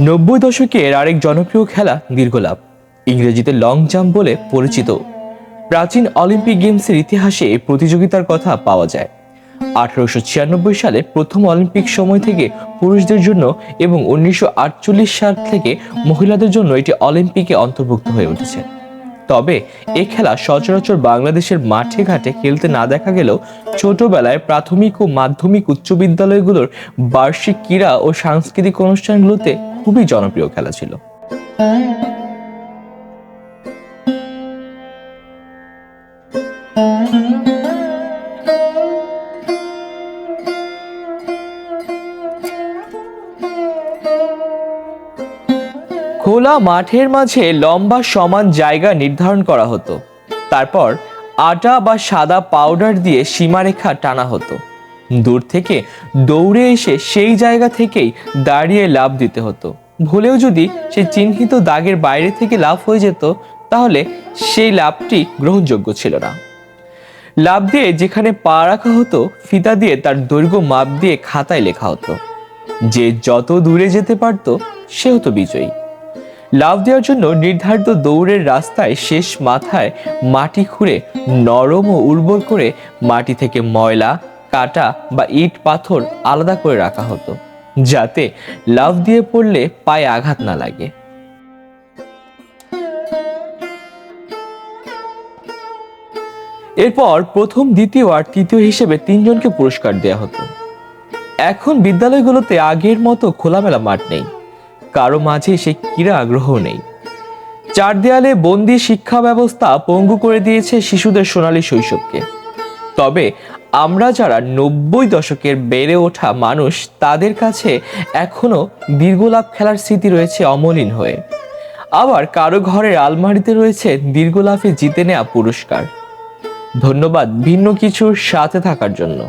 নব্বই দশকের আরেক জনপ্রিয় খেলা দীর্ঘলাভ ইংরেজিতে লং জাম্প বলে পরিচিত। প্রাচীন অলিম্পিক গেমসের ইতিহাসে এই প্রতিযোগিতার কথা পাওয়া যায়। আঠারোশো ছিয়ানব্বই সালে প্রথম অলিম্পিক সময় থেকে পুরুষদের জন্য এবং উনিশশো আটচল্লিশ সাল থেকে মহিলাদের জন্য এটি অলিম্পিকে অন্তর্ভুক্ত হয়ে উঠেছে। তবে এ খেলা সচরাচর বাংলাদেশের মাঠে ঘাটে খেলতে না দেখা গেলেও ছোটবেলায় প্রাথমিক ও মাধ্যমিক উচ্চ বিদ্যালয়গুলোর বার্ষিক ক্রীড়া ও সাংস্কৃতিক অনুষ্ঠানগুলোতে খুবই জনপ্রিয় খেলা ছিল। খোলা মাঠের মাঝে লম্বা সমান জায়গা নির্ধারণ করা হতো। তারপর আটা বা সাদা পাউডার দিয়ে সীমারেখা টানা হতো। দূর থেকে দৌড়ে এসে সেই জায়গা থেকেই দাঁড়িয়ে লাভ দিতে হতো। ভুলেও যদি সে চিহ্নিত দাগের বাইরে থেকে লাভ হয়ে যেত, তাহলে সেই লাভটি গ্রহণযোগ্য ছিল না। লাভ দিয়ে যেখানে পা রাখা হতো, ফিতা দিয়ে তার দৈর্ঘ্য মাপ দিয়ে খাতায় লেখা হতো। যে যত দূরে যেতে পারতো, সে হতো বিজয়ী। লাভ দেওয়ার জন্য নির্ধারিত দৌড়ের রাস্তায় শেষ মাথায় মাটি খুঁড়ে নরম ও উর্বর করে মাটি থেকে ময়লা, কাটা বা ইট পাথর আলাদা করে রাখা হতো, যাতে লাভ দিয়ে পড়লে পায়ে আঘাত না লাগে। এরপর প্রথম, দ্বিতীয় আর তৃতীয় হিসেবে তিনজনকে পুরস্কার দেওয়া হতো। এখন বিদ্যালয়গুলোতে আগের মতো খোলামেলা মাঠ নেই। কারও মাঝে সে ক্রীড়া আগ্রহ নেই। চার দেয়ালে বন্দি শিক্ষা ব্যবস্থা পঙ্গু করে দিয়েছে শিশুদের সোনালী শৈশবকে। তবে আমরা যারা নব্বই দশকের বেড়ে ওঠা মানুষ, তাদের কাছে এখনও দীর্ঘলাভ খেলার স্মৃতি রয়েছে অমলিন হয়ে। আবার কারও ঘরের আলমারিতে রয়েছে দীর্ঘলাভে জিতে নেওয়া পুরস্কার। ধন্যবাদ ভিন্ন কিছুর সাথে থাকার জন্য।